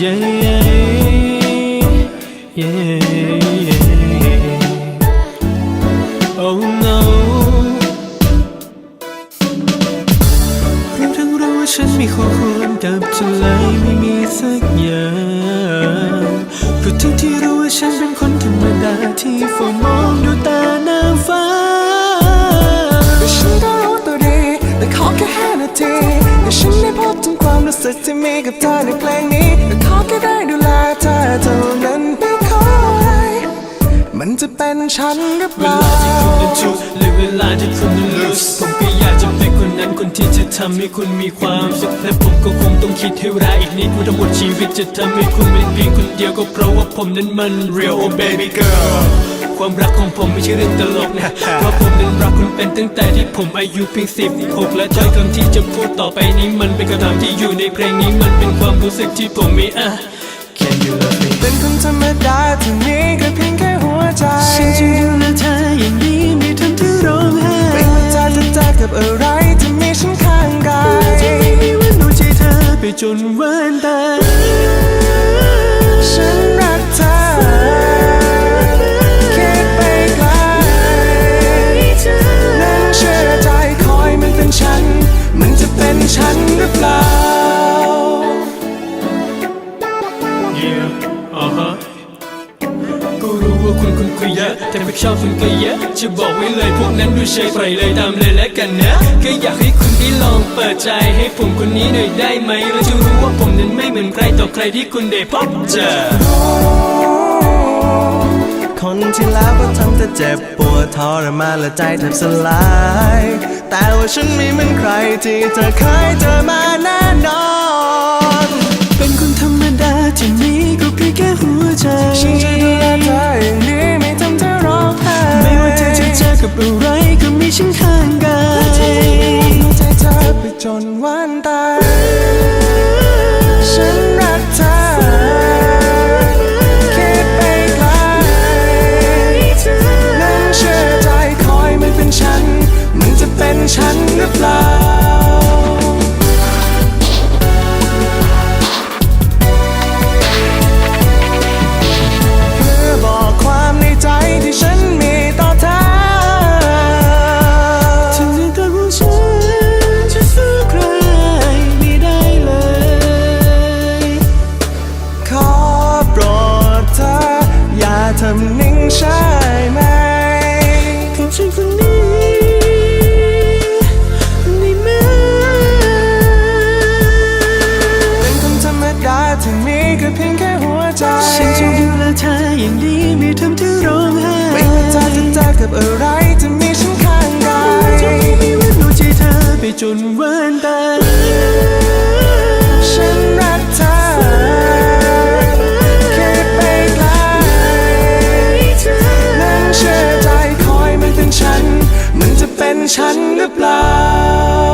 yeah, yeah, yeah. Oh no รู้ทั้งรู้ว่าฉันไม่ขอควรกับเธอเลยไม่มีสักอย่างก็ทั้งที่รู้ว่าฉันเป็นคนธรรมดาที่เฝ้า สึกที่มีกับเธอในเพลงนี้แต่ขอแค่ได้ดูแลเธอเท่านั้นไม่ขออะไร มันจะเป็นฉันหรือเปเวล่าลาที่คุณนั้นชุดและเวลาที่คุณนั้นลุสผมก็อยากจะเป็นคนนั้นคนที่จะทำให้คุณมีความสุขและผมก็คงต้องคิดให้ร้ายอีกนิดว่าทั้งหมดชีวิตจะทำให้คุณเป็นเพียงคนเดียวก็เพราะว่าผมนั้นมัน real oh baby girl ความรักของผมไม่ใช่เรื่องตลกนะเพราะผมนั้นรักคุณ เป็นตั้งแต่ที่ผมอายุเพียงสิบหกและถ้อยคำที่จะพูดต่อไปนี้มันเป็นคำถามที่อยู่ในเพลงนี้มันเป็นความรู้สึกที่ผมมีอะ Can you love me เป็นคนธรรมดาที่มีแค่เพียงแค่หัวใจฉันจะดูแลเธออย่างนี้ไม่ทำเธอร้องไห้ไม่ว่าเธอจะเจอกับอะไรที่มีฉันข้างกายจะไม่มีวันรู้ใจเธอไปจนวันตาย แต่ไม่ชอบคุณก็เยอะจะบอกไว้เลยพวกนั้นดูเฉยปล่อยเลยตามเลยแล้วกันนะ ก็อยากให้คุณได้ลองเปิดใจให้ผมคนนี้หน่อยได้ไหมแล้วจะรู้ว่าผมนั้นไม่เหมือนใครต่อใครที่คุณได้พบเจอ คนที่แล้วก็ทำเธอเจ็บปวดทรมานและใจแทบสลาย แต่ว่าฉันไม่เหมือนใครที่เธอเคยเจอมาแน่นอน เป็นคนธรรมดาที่มีก็เพียงแค่หัวใจ จนวันตาย จนวันตายฉันรักเธอคิดไปไกลนั้นเชื่อใจคอยมันเป็นฉันมันจะเป็นฉันหรือเปล่า